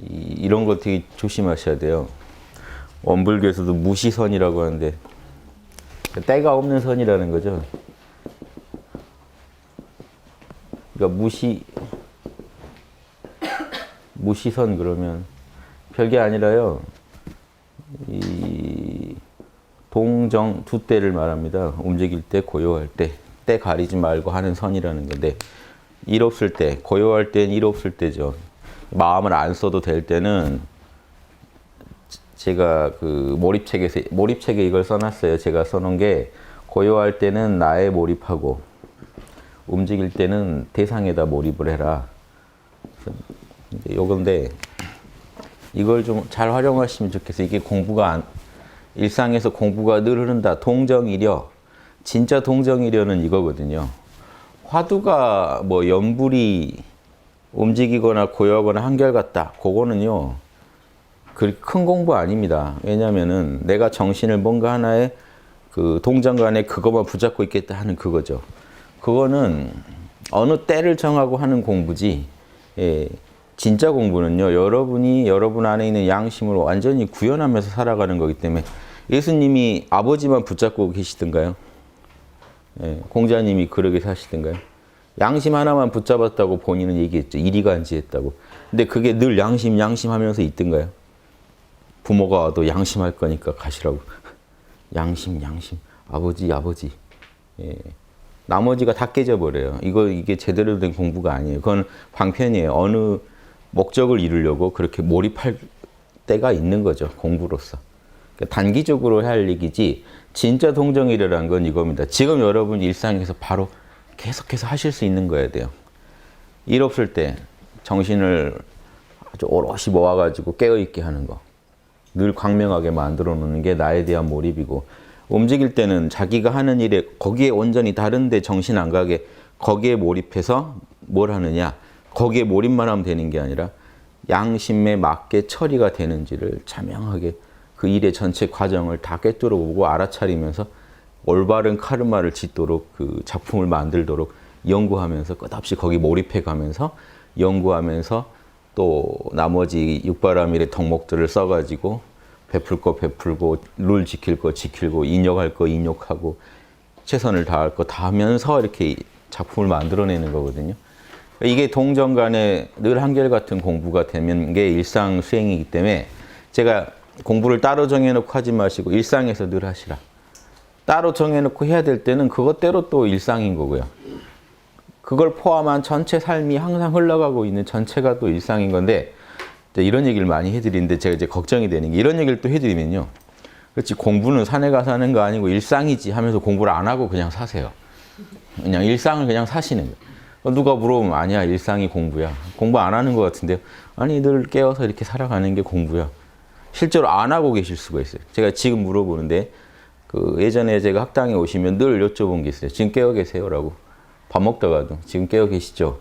이, 거 되게 조심하셔야 돼요. 원불교에서도 무시선이라고 하는데 때가 없는 선이라는 거죠. 그러니까 무시 무시선 그러면 별게 아니라요. 이 동정 두 때를 말합니다. 움직일 때, 고요할 때, 때 가리지 말고 하는 선이라는 건데 일 없을 때, 고요할 때는 일 없을 때죠. 마음을 안 써도 될 때는 제가 그 몰입책에서 몰입책에 이걸 써놨어요. 제가 써놓은 게 고요할 때는 나에 몰입하고 움직일 때는 대상에다 몰입을 해라. 요건데 이걸 좀 잘 활용하시면 좋겠어요. 이게 공부가 안, 일상에서 공부가 늘 흐른다. 동정이려. 진짜 동정이려는 이거거든요. 화두가 뭐 연불이 움직이거나 고요하거나 한결같다. 그거는요. 큰 공부 아닙니다. 왜냐면은 내가 정신을 뭔가 하나에 그 동정간에 그것만 붙잡고 있겠다 하는 그거죠. 그거는 어느 때를 정하고 하는 공부지. 예, 진짜 공부는요. 여러분이 여러분 안에 있는 양심으로 완전히 구현하면서 살아가는 거기 때문에 예수님이 아버지만 붙잡고 계시던가요? 예, 공자님이 그러게 사시던가요? 양심 하나만 붙잡았다고 본인은 얘기했죠. 이리간지했다고. 근데 그게 늘 양심 양심 하면서 있던가요? 부모가 와도 양심할 거니까 가시라고. 양심 양심. 아버지 아버지. 예. 나머지가 다 깨져버려요. 이거 이게 제대로 된 공부가 아니에요. 그건 방편이에요. 어느 목적을 이루려고 그렇게 몰입할 때가 있는 거죠. 공부로서. 그러니까 단기적으로 할 얘기지 진짜 동정이라는 건 이겁니다. 지금 여러분 일상에서 바로 계속해서 하실 수 있는 거야 돼요. 일 없을 때 정신을 아주 오롯이 모아가지고 깨어있게 하는 거. 늘 광명하게 만들어 놓는 게 나에 대한 몰입이고 움직일 때는 자기가 하는 일에 거기에 온전히 다른데 정신 안 가게 거기에 몰입해서 뭘 하느냐 거기에 몰입만 하면 되는 게 아니라 양심에 맞게 처리가 되는지를 자명하게 그 일의 전체 과정을 다 꿰뚫어 보고 알아차리면서 올바른 카르마를 짓도록 그 작품을 만들도록 연구하면서 끝없이 거기 몰입해 가면서 연구하면서 또 나머지 육바라밀의 덕목들을 써가지고 베풀 거 베풀고 룰 지킬 거 지키고 인욕할 거 인욕하고 최선을 다할 거 다 하면서 이렇게 작품을 만들어내는 거거든요. 이게 동정 간에 늘 한결같은 공부가 되면 게 일상 수행이기 때문에 제가 공부를 따로 정해놓고 하지 마시고 일상에서 늘 하시라. 따로 정해놓고 해야 될 때는 그것대로 또 일상인 거고요. 그걸 포함한 전체 삶이 항상 흘러가고 있는 전체가 또 일상인 건데 이런 얘기를 많이 해드리는데 제가 이제 걱정이 되는 게 이런 얘기를 또 해드리면요. 그렇지 공부는 산에 가서 하는 거 아니고 일상이지 하면서 공부를 안 하고 그냥 사세요. 그냥 일상을 그냥 사시는 거예요. 누가 물어보면 아니야 일상이 공부야. 공부 안 하는 것 같은데요. 아니 늘 깨어서 이렇게 살아가는 게 공부야. 실제로 안 하고 계실 수가 있어요. 제가 지금 물어보는데 그 예전에 제가 학당에 오시면 늘 여쭤본 게 있어요. 지금 깨어 계세요라고. 밥 먹다가도 지금 깨어 계시죠?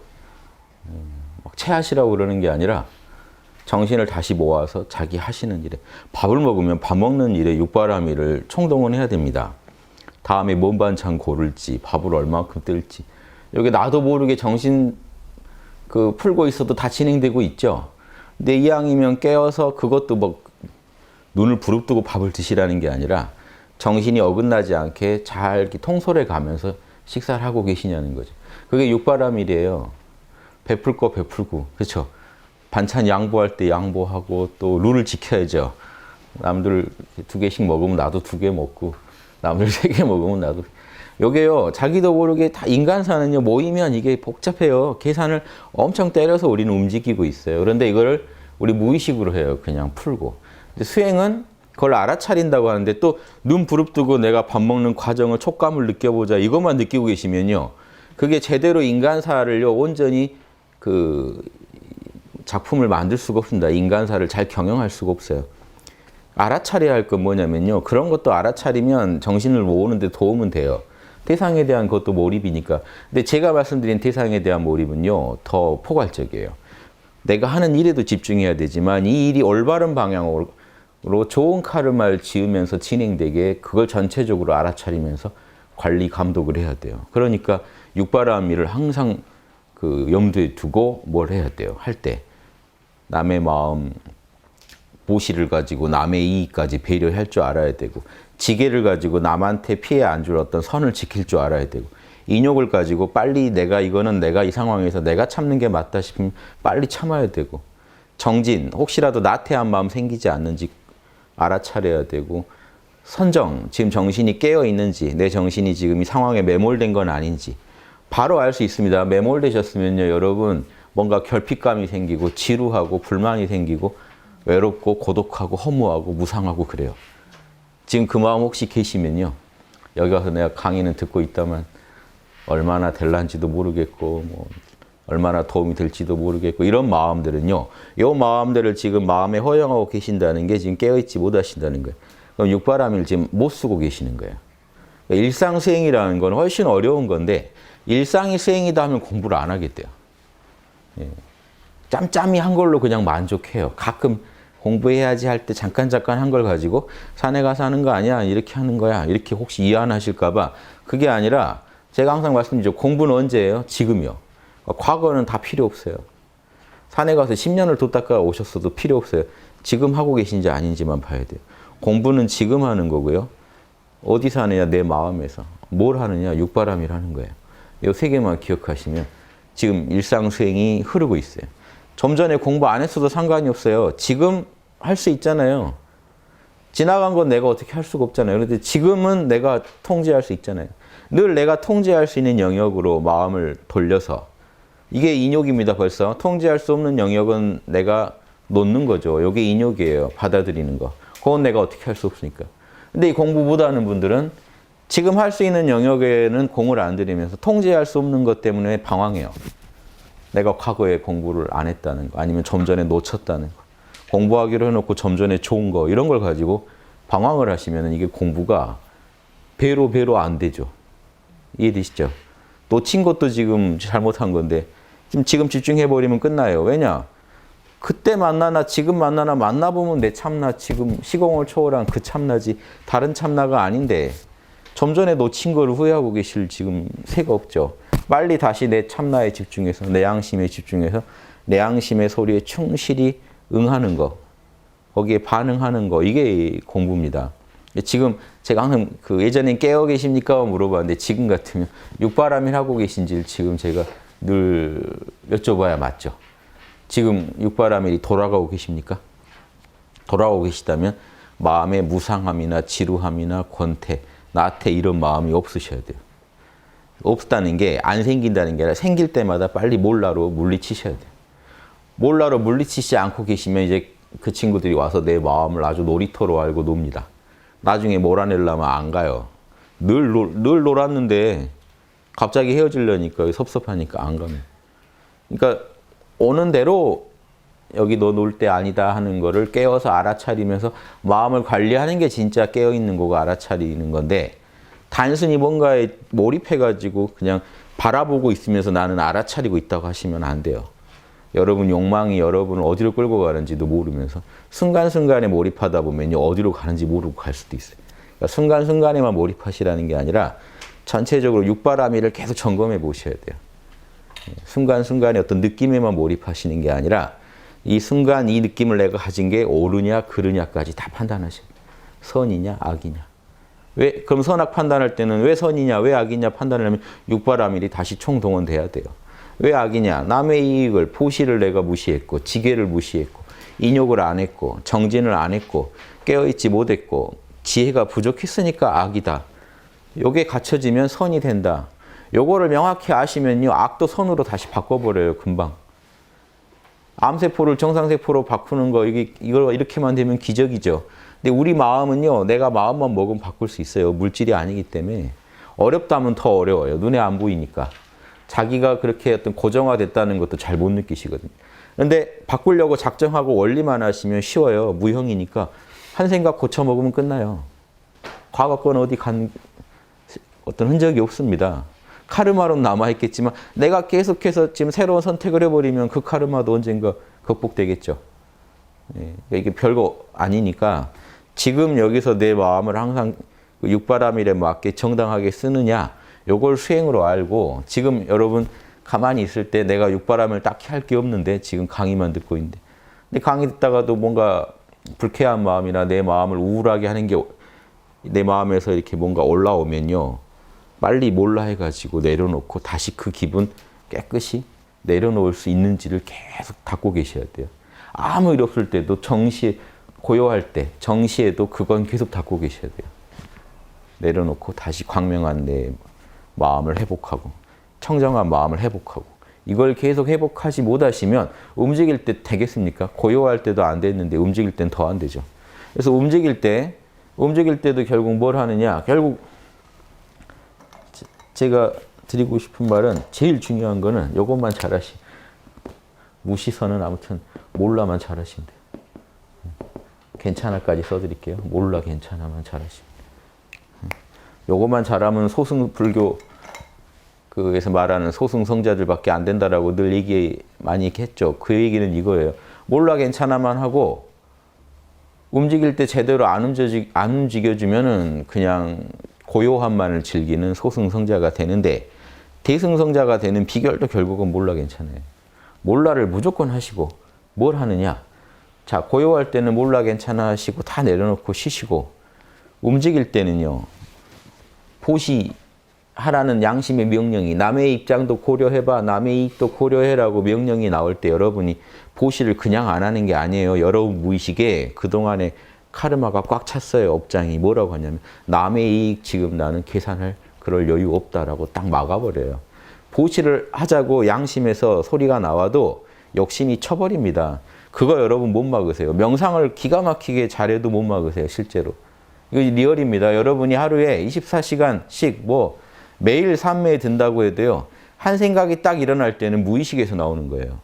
음, 막 체하시라고 그러는 게 아니라 정신을 다시 모아서 자기 하시는 일에 밥을 먹으면 밥 먹는 일에 육바라밀을 총동원해야 됩니다. 다음에 뭔 반찬 고를지 밥을 얼마큼 뜰지 여기 나도 모르게 정신 그 풀고 있어도 다 진행되고 있죠. 근데 이왕이면 깨어서 그것도 뭐 눈을 부릅뜨고 밥을 드시라는 게 아니라 정신이 어긋나지 않게 잘 통솔해 가면서 식사를 하고 계시냐는 거죠. 그게 육바라밀이에요. 베풀 거 베풀고 그렇죠. 반찬 양보할 때 양보하고 또 룰을 지켜야죠. 남들 두 개씩 먹으면 나도 두 개 먹고 남들 세 개 먹으면 나도 요게요 자기도 모르게 다 인간 사는요 모이면 이게 복잡해요 계산을 엄청 때려서 우리는 움직이고 있어요 그런데 이거를 우리 무의식으로 해요 그냥 풀고 수행은 그걸 알아차린다고 하는데 또 눈 부릅뜨고 내가 밥 먹는 과정을 촉감을 느껴보자 이것만 느끼고 계시면요 그게 제대로 인간사를요 온전히 그 작품을 만들 수가 없습니다 인간사를 잘 경영할 수가 없어요 알아차려야 할 건 뭐냐면요. 그런 것도 알아차리면 정신을 모으는데 도움은 돼요. 대상에 대한 것도 몰입이니까. 근데 제가 말씀드린 대상에 대한 몰입은요. 더 포괄적이에요. 내가 하는 일에도 집중해야 되지만 이 일이 올바른 방향으로 좋은 카르마를 지으면서 진행되게 그걸 전체적으로 알아차리면서 관리 감독을 해야 돼요. 그러니까 육바라밀을 항상 그 염두에 두고 뭘 해야 돼요. 할 때. 남의 마음 보시를 가지고 남의 이익까지 배려할 줄 알아야 되고 지게를 가지고 남한테 피해 안 줄 어떤 선을 지킬 줄 알아야 되고 인욕을 가지고 빨리 내가 이거는 내가 이 상황에서 내가 참는 게 맞다 싶으면 빨리 참아야 되고 정진 혹시라도 나태한 마음 생기지 않는지 알아차려야 되고 선정 지금 정신이 깨어 있는지 내 정신이 지금 이 상황에 매몰된 건 아닌지 바로 알 수 있습니다. 매몰되셨으면요 여러분 뭔가 결핍감이 생기고 지루하고 불만이 생기고 외롭고 고독하고 허무하고 무상하고 그래요. 지금 그 마음 혹시 계시면요. 여기 와서 내가 강의는 듣고 있다만 얼마나 될란지도 모르겠고 뭐 얼마나 도움이 될지도 모르겠고 이런 마음들은요. 이 마음들을 지금 마음에 허용하고 계신다는 게 지금 깨어있지 못하신다는 거예요. 그럼 육바람일 지금 못 쓰고 계시는 거예요. 그러니까 일상 수행이라는 건 훨씬 어려운 건데 일상이 수행이다 하면 공부를 안 하겠대요. 예. 짬짬이 한 걸로 그냥 만족해요. 가끔 공부해야지 할 때 잠깐 잠깐 한 걸 가지고 산에 가서 하는 거 아니야 이렇게 하는 거야 이렇게 혹시 이해하실까봐 그게 아니라 제가 항상 말씀드리죠 공부는 언제예요? 지금이요. 과거는 다 필요 없어요. 산에 가서 10년을 뒀다가 오셨어도 필요 없어요. 지금 하고 계신지 아닌지만 봐야 돼요. 공부는 지금 하는 거고요. 어디서 하느냐 내 마음에서 뭘 하느냐 육바람이라는 거예요. 이 세 개만 기억하시면 지금 일상 수행이 흐르고 있어요. 좀 전에 공부 안 했어도 상관이 없어요. 지금 할 수 있잖아요. 지나간 건 내가 어떻게 할 수가 없잖아요. 그런데 지금은 내가 통제할 수 있잖아요. 늘 내가 통제할 수 있는 영역으로 마음을 돌려서 이게 인욕입니다. 벌써 통제할 수 없는 영역은 내가 놓는 거죠. 이게 인욕이에요. 받아들이는 거. 그건 내가 어떻게 할 수 없으니까. 근데 이 공부 못하는 분들은 지금 할 수 있는 영역에는 공을 안 들이면서 통제할 수 없는 것 때문에 방황해요. 내가 과거에 공부를 안 했다는 거, 아니면 좀 전에 놓쳤다는 거, 공부하기로 해놓고 좀 전에 좋은 거, 이런 걸 가지고 방황을 하시면 이게 공부가 배로 배로 안 되죠. 이해되시죠? 놓친 것도 지금 잘못한 건데, 지금, 지금 집중해버리면 끝나요. 왜냐? 그때 만나나 지금 만나나 만나보면 내 참나 지금 시공을 초월한 그 참나지 다른 참나가 아닌데 좀 전에 놓친 걸 후회하고 계실 지금 새가 없죠. 빨리 다시 내 참나에 집중해서 내 양심에 집중해서 내 양심의 소리에 충실히 응하는 거 거기에 반응하는 거 이게 공부입니다. 지금 제가 항상 그 예전에 깨어 계십니까 물어봤는데 지금 같으면 육바람일 하고 계신지 지금 제가 늘 여쭤봐야 맞죠. 지금 육바라밀이 돌아가고 계십니까? 돌아가고 계시다면 마음의 무상함이나 지루함이나 권태, 나태 이런 마음이 없으셔야 돼요. 없다는 게 안 생긴다는 게 아니라 생길 때마다 빨리 몰라로 물리치셔야 돼요. 몰라로 물리치지 않고 계시면 이제 그 친구들이 와서 내 마음을 아주 놀이터로 알고 놉니다. 나중에 몰아내려면 안 가요. 늘, 놀- 늘 놀았는데 갑자기 헤어지려니까 섭섭하니까 안 가면. 그러니까 오는 대로 여기 너 놀 때 아니다 하는 거를 깨워서 알아차리면서 마음을 관리하는 게 진짜 깨어 있는 거고 알아차리는 건데 단순히 뭔가에 몰입해 가지고 그냥 바라보고 있으면서 나는 알아차리고 있다고 하시면 안 돼요. 여러분 욕망이 여러분을 어디로 끌고 가는지도 모르면서 순간순간에 몰입하다 보면 어디로 가는지 모르고 갈 수도 있어요. 그러니까 순간순간에만 몰입하시라는 게 아니라 전체적으로 육바라밀을 계속 점검해 보셔야 돼요. 순간순간의 어떤 느낌에만 몰입하시는 게 아니라 이 순간 이 느낌을 내가 가진 게 옳으냐 그르냐까지 다 판단하셔야 돼요. 선이냐 악이냐. 왜 그럼 선악 판단할 때는 왜 선이냐 왜 악이냐 판단을 하면 육바라밀이 다시 총동원돼야 돼요. 왜 악이냐 남의 이익을 포시를 내가 무시했고 지게를 무시했고 인욕을 안 했고 정진을 안 했고 깨어있지 못했고 지혜가 부족했으니까 악이다. 요게 갖춰지면 선이 된다. 요거를 명확히 아시면요. 악도 선으로 다시 바꿔버려요. 금방. 암세포를 정상세포로 바꾸는 거 이게 이걸 이렇게만 되면 기적이죠. 근데 우리 마음은요. 내가 마음만 먹으면 바꿀 수 있어요. 물질이 아니기 때문에 어렵다면 더 어려워요. 눈에 안 보이니까. 자기가 그렇게 어떤 고정화됐다는 것도 잘 못 느끼시거든요. 근데 바꾸려고 작정하고 원리만 하시면 쉬워요. 무형이니까 한 생각 고쳐 먹으면 끝나요. 과거 건 어디 간 어떤 흔적이 없습니다. 카르마로는 남아있겠지만 내가 계속해서 지금 새로운 선택을 해버리면 그 카르마도 언젠가 극복되겠죠. 예, 이게 별거 아니니까 지금 여기서 내 마음을 항상 그 육바라밀에 맞게 정당하게 쓰느냐 요걸 수행으로 알고 지금 여러분 가만히 있을 때 내가 육바람을 딱히 할 게 없는데 지금 강의만 듣고 있는데 근데 강의 듣다가도 뭔가 불쾌한 마음이나 내 마음을 우울하게 하는 게 내 마음에서 이렇게 뭔가 올라오면요. 빨리 몰라 해가지고 내려놓고 다시 그 기분 깨끗이 내려놓을 수 있는지를 계속 닦고 계셔야 돼요. 아무 일 없을 때도 정시 고요할 때 정시에도 그건 계속 닦고 계셔야 돼요. 내려놓고 다시 광명한 내 마음을 회복하고 청정한 마음을 회복하고 이걸 계속 회복하지 못하시면 움직일 때 되겠습니까? 고요할 때도 안 됐는데 움직일 땐 더 안 되죠. 그래서 움직일 때 움직일 때도 결국 뭘 하느냐? 결국 제- 제가 드리고 싶은 말은 제일 중요한 거는 요것만 잘하시. 무시서는 아무튼 몰라만 잘하시면 돼요. 괜찮아까지 써드릴게요. 몰라 괜찮아만 잘하시면. 요것만 잘하면 소승 불교 그에서 말하는 소승 성자들밖에 안 된다라고 늘 얘기 많이 했죠. 그 얘기는 이거예요. 몰라 괜찮아만 하고 움직일 때 제대로 안 움직여 안 움직여 주면은 그냥 고요함만을 즐기는 소승성자가 되는데 대승성자가 되는 비결도 결국은 몰라 괜찮아요. 몰라를 무조건 하시고 뭘 하느냐? 자 고요할 때는 몰라 괜찮아 하시고 다 내려놓고 쉬시고 움직일 때는요. 보시 하라는 양심의 명령이 남의 입장도 고려해봐 남의 이익도 고려해라고 명령이 나올 때 여러분이 보시를 그냥 안 하는 게 아니에요. 여러분 무의식에 그동안에 카르마가 꽉 찼어요. 업장이 뭐라고 하냐면 남의 이익 지금 나는 계산할 그럴 여유 없다라고 딱 막아버려요. 보시를 하자고 양심에서 소리가 나와도 욕심이 쳐버립니다. 그거 여러분 못 막으세요. 명상을 기가 막히게 잘해도 못 막으세요. 실제로. 이거 리얼입니다. 여러분이 하루에 24시간씩 뭐 매일 산매에 든다고 해도요. 한 생각이 딱 일어날 때는 무의식에서 나오는 거예요.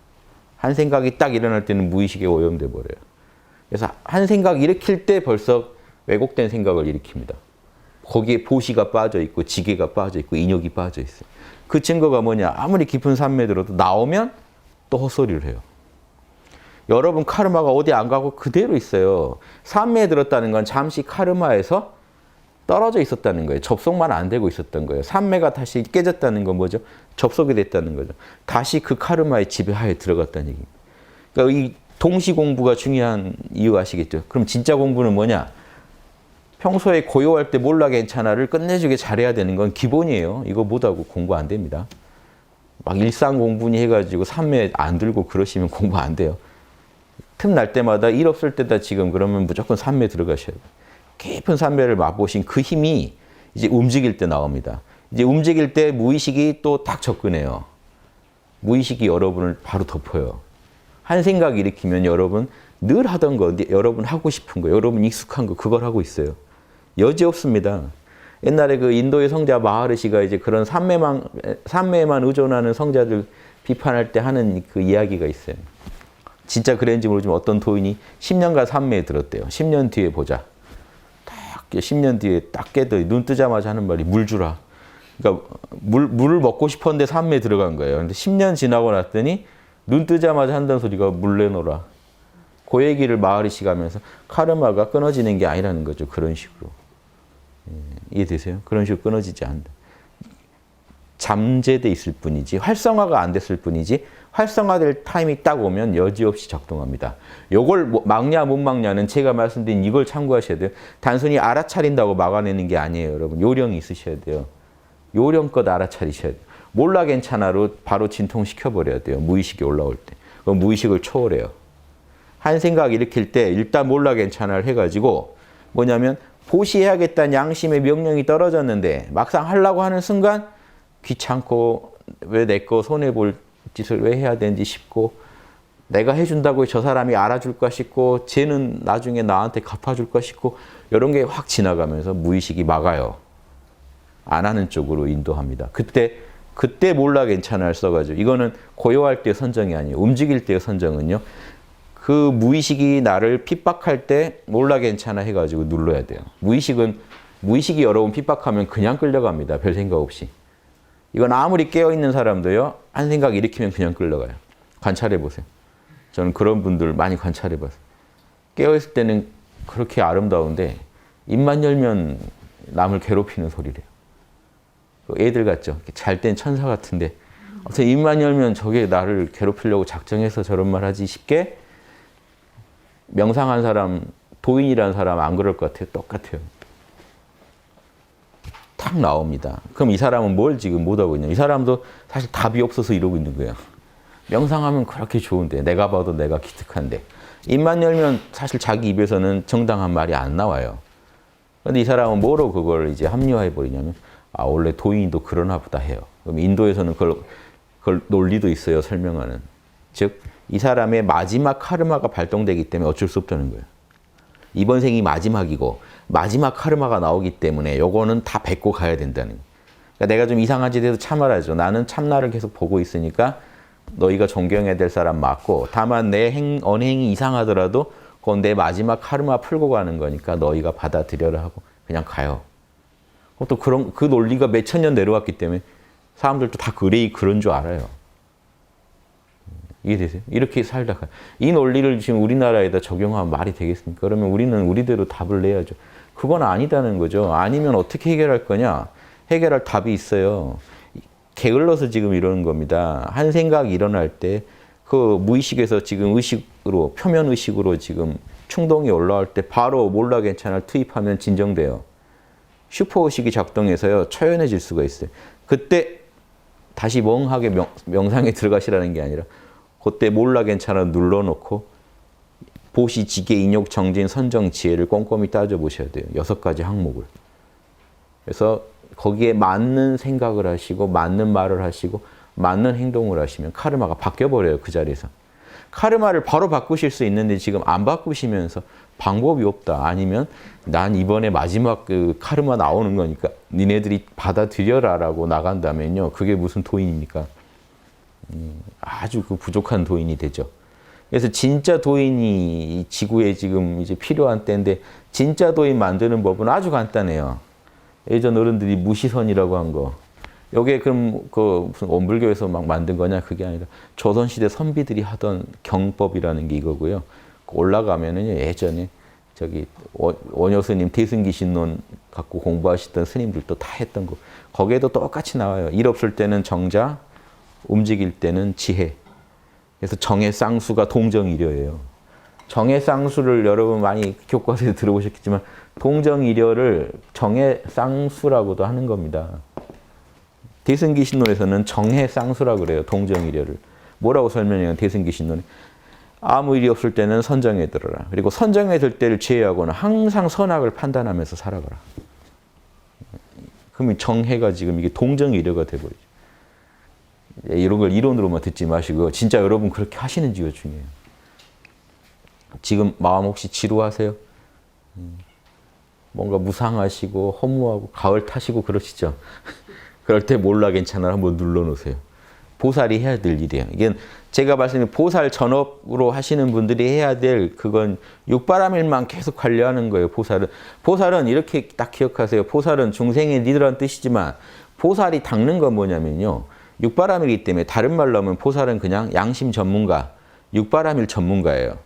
한 생각이 딱 일어날 때는 무의식에 오염돼 버려요. 그래서 한 생각 일으킬 때 벌써 왜곡된 생각을 일으킵니다. 거기에 보시가 빠져 있고 지게가 빠져 있고 인욕이 빠져 있어요. 그 증거가 뭐냐? 아무리 깊은 산매에 들어도 나오면 또 헛소리를 해요. 여러분 카르마가 어디 안 가고 그대로 있어요. 산매에 들었다는 건 잠시 카르마에서 떨어져 있었다는 거예요. 접속만 안 되고 있었던 거예요. 산매가 다시 깨졌다는 건 뭐죠? 접속이 됐다는 거죠. 다시 그 카르마의 지배하에 들어갔다는 얘기입니다. 그러니까 이 동시 공부가 중요한 이유 아시겠죠? 그럼 진짜 공부는 뭐냐? 평소에 고요할 때 몰라 괜찮아를 끝내주게 잘해야 되는 건 기본이에요. 이거 못하고 공부 안 됩니다. 막 일상 공부니 해가지고 산매 안 들고 그러시면 공부 안 돼요. 틈 날 때마다 일 없을 때다 지금 그러면 무조건 산매 들어가셔야 돼요. 깊은 산매를 맛보신 그 힘이 이제 움직일 때 나옵니다. 이제 움직일 때 무의식이 또 딱 접근해요. 무의식이 여러분을 바로 덮어요. 한 생각 일으키면 여러분 늘 하던 거, 여러분 하고 싶은 거, 여러분 익숙한 거 그걸 하고 있어요. 여지 없습니다. 옛날에 그 인도의 성자 마하르시가 이제 그런 삼매만 삼매만 의존하는 성자들 비판할 때 하는 그 이야기가 있어요. 진짜 그랬는지 모르지만 어떤 도인이 10년간 삼매에 들었대요. 10년 뒤에 보자. 딱 10년 뒤에 딱 깨더니 눈 뜨자마자 하는 말이 물 주라. 그러니까 물 물을 먹고 싶었는데 삼매에 들어간 거예요. 근데 10년 지나고 났더니 눈 뜨자마자 한다는 소리가 물 내놓으라. 그 얘기를 마하리시 가면서 카르마가 끊어지는 게 아니라는 거죠. 그런 식으로. 예, 이해되세요? 그런 식으로 끊어지지 않는다. 잠재돼 있을 뿐이지 활성화가 안 됐을 뿐이지 활성화될 타임이 딱 오면 여지없이 작동합니다. 요걸 뭐 막냐 못 막냐는 제가 말씀드린 이걸 참고하셔야 돼요. 단순히 알아차린다고 막아내는 게 아니에요, 여러분. 요령이 있으셔야 돼요. 요령껏 알아차리셔야 돼요. 몰라 괜찮아로 바로 진통시켜 버려야 돼요. 무의식이 올라올 때. 그럼 무의식을 초월해요. 한 생각 일으킬 때 일단 몰라 괜찮아를 해가지고 뭐냐면 보시해야겠다는 양심의 명령이 떨어졌는데 막상 하려고 하는 순간 귀찮고 왜 내 거 손해 볼 짓을 왜 해야 되는지 싶고 내가 해준다고 저 사람이 알아줄까 싶고 쟤는 나중에 나한테 갚아줄까 싶고 이런 게 확 지나가면서 무의식이 막아요. 안 하는 쪽으로 인도합니다. 그때 그때 몰라 괜찮아를 써가지고 이거는 고요할 때 선정이 아니에요. 움직일 때의 선정은요. 그 무의식이 나를 핍박할 때 몰라 괜찮아 해가지고 눌러야 돼요. 무의식은 무의식이 여러분 핍박하면 그냥 끌려갑니다. 별 생각 없이. 이건 아무리 깨어 있는 사람도요 한 생각 일으키면 그냥 끌려가요. 관찰해 보세요. 저는 그런 분들 많이 관찰해 봤어요. 깨어 있을 때는 그렇게 아름다운데 입만 열면 남을 괴롭히는 소리래요. 그 애들 같죠. 잘 땐 천사 같은데 어떻게 입만 열면 저게 나를 괴롭히려고 작정해서 저런 말 하지 싶게 명상한 사람, 도인이라는 사람 안 그럴 것 같아요. 똑같아요. 탁 나옵니다. 그럼 이 사람은 뭘 지금 못하고 있냐? 이 사람도 사실 답이 없어서 이러고 있는 거예요. 명상하면 그렇게 좋은데, 내가 봐도 내가 기특한데. 입만 열면 사실 자기 입에서는 정당한 말이 안 나와요. 근데 이 사람은 뭐로 그걸 이제 합리화해 버리냐면, 아, 원래 도인도 그러나 보다 해요. 그럼 인도에서는 그걸, 그걸 논리도 있어요, 설명하는. 즉, 이 사람의 마지막 카르마가 발동되기 때문에 어쩔 수 없다는 거예요. 이번 생이 마지막이고 마지막 카르마가 나오기 때문에 요거는 다 뱉고 가야 된다는 거예요. 그러니까 내가 좀 이상한 짓에도 참아라죠. 나는 참나를 계속 보고 있으니까 너희가 존경해야 될 사람 맞고 다만 내 행, 언행이 이상하더라도 그건 내 마지막 카르마 풀고 가는 거니까 너희가 받아들여라 하고 그냥 가요. 또 그런 그 논리가 몇 천 년 내려왔기 때문에 사람들도 다 그레이 그런 줄 알아요. 이해되세요? 이렇게 살다가 이 논리를 지금 우리나라에다 적용하면 말이 되겠습니까? 그러면 우리는 우리대로 답을 내야죠. 그건 아니다는 거죠. 아니면 어떻게 해결할 거냐? 해결할 답이 있어요. 게을러서 지금 이러는 겁니다. 한 생각이 일어날 때 그 무의식에서 지금 의식으로 표면 의식으로 지금 충동이 올라올 때 바로 몰라 괜찮을 투입하면 진정돼요. 슈퍼 의식이 작동해서요 초연해질 수가 있어요. 그때 다시 멍하게 명, 명상에 들어가시라는 게 아니라 그때 몰라 괜찮아 눌러놓고 보시, 지계, 인욕, 정진, 선정, 지혜를 꼼꼼히 따져보셔야 돼요. 여섯 가지 항목을. 그래서 거기에 맞는 생각을 하시고 맞는 말을 하시고 맞는 행동을 하시면 카르마가 바뀌어버려요. 그 자리에서. 카르마를 바로 바꾸실 수 있는데 지금 안 바꾸시면서 방법이 없다. 아니면 난 이번에 마지막 그 카르마 나오는 거니까 니네들이 받아들여라라고 나간다면요. 그게 무슨 도인입니까? 아주 그 부족한 도인이 되죠. 그래서 진짜 도인이 이 지구에 지금 이제 필요한 때인데 진짜 도인 만드는 법은 아주 간단해요. 예전 어른들이 무시선이라고 한 거. 요게 그럼 그 무슨 원불교에서 막 만든 거냐 그게 아니라 조선시대 선비들이 하던 경법이라는 게 이거고요. 올라가면은 예전에 저기 원- 원효 스님 대승기 신론 갖고 공부하시던 스님들도 다 했던 거. 거기에도 똑같이 나와요. 일 없을 때는 정자, 움직일 때는 지혜. 그래서 정의 쌍수가 동정이려예요. 정의 쌍수를 여러분 많이 교과서에 들어보셨겠지만 동정이려를 정의 쌍수라고도 하는 겁니다. 대승기 신론에서는 정의 쌍수라 그래요. 동정이려를. 뭐라고 설명해요? 대승기 신론에. 아무 일이 없을 때는 선정에 들어라. 그리고 선정에 들 때를 제외하고는 항상 선악을 판단하면서 살아가라. 그러면 정해가 지금 이게 동정이려가 돼버리죠. 예, 이런 걸 이론으로만 듣지 마시고 진짜 여러분 그렇게 하시는지가 중요해요. 지금 마음 혹시 지루하세요? 음, 뭔가 무상하시고 허무하고 가을 타시고 그러시죠? 그럴 때 몰라 괜찮아 한번 눌러놓으세요. 보살이 해야 될 일이에요. 이게 제가 말씀드린 보살 전업으로 하시는 분들이 해야 될 그건 육바람일만 계속 관리하는 거예요. 보살은 보살은 이렇게 딱 기억하세요. 보살은 중생의 니들한 뜻이지만 보살이 닦는 건 뭐냐면요. 육바람이기 때문에 다른 말로 하면 보살은 그냥 양심 전문가, 육바람일 전문가예요.